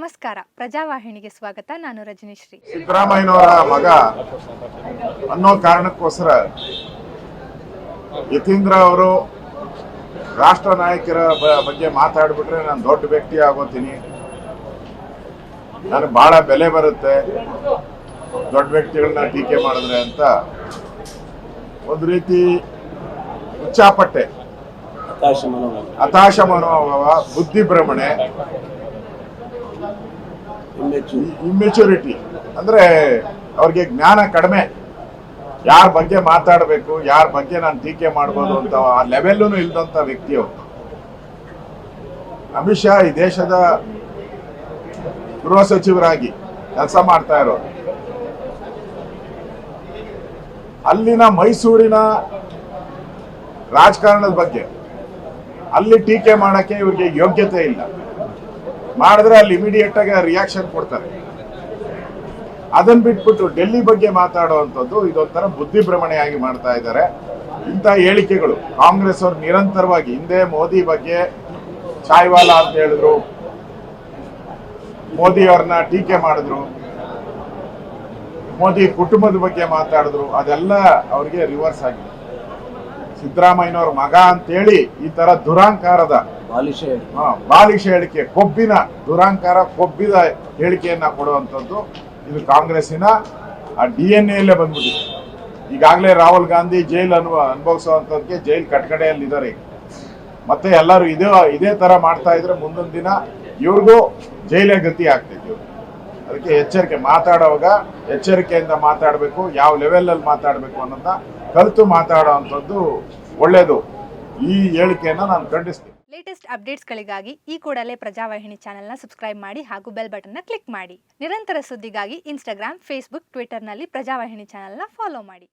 ನಮಸ್ಕಾರ. ಪ್ರಜಾವಾಹಿನಿಗೆ ಸ್ವಾಗತ. ನಾನು ರಜನೀಶ್ರೀ. ಸಿದ್ದರಾಮಯ್ಯನವರ ಮಗ ಅನ್ನೋ ಕಾರಣಕ್ಕೋಸ್ಕರ ಯತೀಂದ್ರ ಅವರು ರಾಷ್ಟ್ರ ನಾಯಕರ ಬ- ಬಗ್ಗೆ ಮಾತಾಡ್ಬಿಟ್ರೆ ನಾನು ದೊಡ್ಡ ವ್ಯಕ್ತಿ ಆಗೋತೀನಿ. ನನಗೆ ಬಹಳ ಬೆಲೆ ಬರುತ್ತೆ. ದೊಡ್ಡ ವ್ಯಕ್ತಿಗಳನ್ನ ಟೀಕೆ ಮಾಡಿದ್ರೆ ಅಂತ ಒಂದು ರೀತಿ ಉಚ್ಚಾಪಟ್ಟೆ ಹತಾಶ ಮನೋಭಾವ ಬುದ್ಧಿ ಭ್ರಮಣೆ. ಇಮ್ಮೆಚುರಿಟಿ ಅಂದ್ರೆ ಅವ್ರಿಗೆ ಜ್ಞಾನ ಕಡಿಮೆ. ಯಾರ ಬಗ್ಗೆ ಮಾತಾಡಬೇಕು, ಯಾರ ಬಗ್ಗೆ ನಾನು ಟೀಕೆ ಮಾಡ್ಬೋದು ಅಂತ ಆ ಲೆವೆಲ್ಲೂ ಇಲ್ದಂತ ವ್ಯಕ್ತಿ ಅವರು ಅಮಿತ್ ಶಾ ಈ ದೇಶದ ಗೃಹ ಸಚಿವರಾಗಿ ಕೆಲಸ ಮಾಡ್ತಾ ಇರೋರು. ಅಲ್ಲಿನ ಮೈಸೂರಿನ ರಾಜಕಾರಣದ ಬಗ್ಗೆ, ಅಲ್ಲಿ ಟೀಕೆ ಮಾಡಕ್ಕೆ ಇವ್ರಿಗೆ ಯೋಗ್ಯತೆ ಇಲ್ಲ. ಮಾಡಿದ್ರೆ ಅಲ್ಲಿ ಇಮಿಡಿಯೇಟ್ ಆಗಿ ರಿಯಾಕ್ಷನ್ ಕೊಡ್ತಾರೆ. ಅದನ್ನ ಬಿಟ್ಬಿಟ್ಟು ಡೆಲ್ಲಿ ಬಗ್ಗೆ ಮಾತಾಡುವಂಥದ್ದು ಇದೊಂಥರ ಬುದ್ಧಿ ಭ್ರಮಣೆಯಾಗಿ ಮಾಡ್ತಾ ಇದ್ದಾರೆ. ಇಂಥ ಹೇಳಿಕೆಗಳು ಕಾಂಗ್ರೆಸ್ ಅವರು ನಿರಂತರವಾಗಿ ಹಿಂದೆ ಮೋದಿ ಬಗ್ಗೆ ಚಾಯ್ವಾಲಾ ಅಂತ ಹೇಳಿದ್ರು. ಮೋದಿ ಅವ್ರನ್ನ ಟೀಕೆ ಮಾಡಿದ್ರು. ಮೋದಿ ಕುಟುಂಬದ ಬಗ್ಗೆ ಮಾತಾಡಿದ್ರು. ಅದೆಲ್ಲ ಅವ್ರಿಗೆ ರಿವರ್ಸ್ ಆಗಿದೆ. ಸಿದ್ದರಾಮಯ್ಯನವ್ರ ಮಗ ಅಂತೇಳಿ ಈ ತರ ದುರಾಂಕಾರದ ಬಾಲಿಶ ಹೇಳಿಕೆ ಕೊಬ್ಬಿನ ದುರಾಂಕಾರ ಕೊಬ್ಬಿದ ಹೇಳಿಕೆಯನ್ನ ಕೊಡುವಂಥದ್ದು ಇದು ಕಾಂಗ್ರೆಸ್ಸಿನ ಆ ಡಿ ಎನ್ ಎಲ್ಲೇ ಬಂದ್ಬಿಟ್ಟಿದೆ. ಈಗಾಗಲೇ ರಾಹುಲ್ ಗಾಂಧಿ ಜೈಲ್ ಅನುಭವ ಅನುಭವಿಸುವಂಥದ್ದಕ್ಕೆ ಜೈಲ್ ಕಟ್ಕಡೆಯಲ್ಲಿ ಇದ್ದಾರೆ ಈಗ. ಮತ್ತೆ ಎಲ್ಲರೂ ಇದೇ ಇದೇ ತರ ಮಾಡ್ತಾ ಇದ್ರೆ ಮುಂದೊಂದು ದಿನ ಇವ್ರಿಗೂ ಜೈಲೇ ಗತಿ ಆಗ್ತೈತಿ ಅದಕ್ಕೆ ಎಚ್ಚರಿಕೆ ಮಾತಾಡುವಾಗ ಎಚ್ಚರಿಕೆಯಿಂದ ಮಾತಾಡಬೇಕು ಯಾವ ಲೆವೆಲಲ್ಲಿ ಮಾತಾಡಬೇಕು ಅನ್ನೋದನ್ನ ಕಲಿತು ಮಾತಾಡೋ ಅಂಥದ್ದು ಒಳ್ಳೆಯದು ಈ ಹೇಳಿಕೆಯನ್ನು ನಾನು ಖಂಡಿಸ್ತೀನಿ. ಲೇಟೆಸ್ಟ್ ಅಪ್ಡೇಟ್ಸ್ಗಳಿಗಾಗಿ ಈ ಕೂಡಲೇ ಪ್ರಜಾವಾಹಿನಿ ಚಾನೆಲ್ನ ಸಬ್ಸ್ಕ್ರೈಬ್ ಮಾಡಿ ಹಾಗೂ ಬೆಲ್ ಬಟನ್ನ ಕ್ಲಿಕ್ ಮಾಡಿ. ನಿರಂತರ ಸುದ್ದಿಗಾಗಿ ಇನ್ಸ್ಟಾಗ್ರಾಮ್ ಫೇಸ್ಬುಕ್ ಟ್ವಿಟರ್ನಲ್ಲಿ ಪ್ರಜಾವಾಹಿನಿ ಚಾನೆಲ್ನ ಫಾಲೋ ಮಾಡಿ.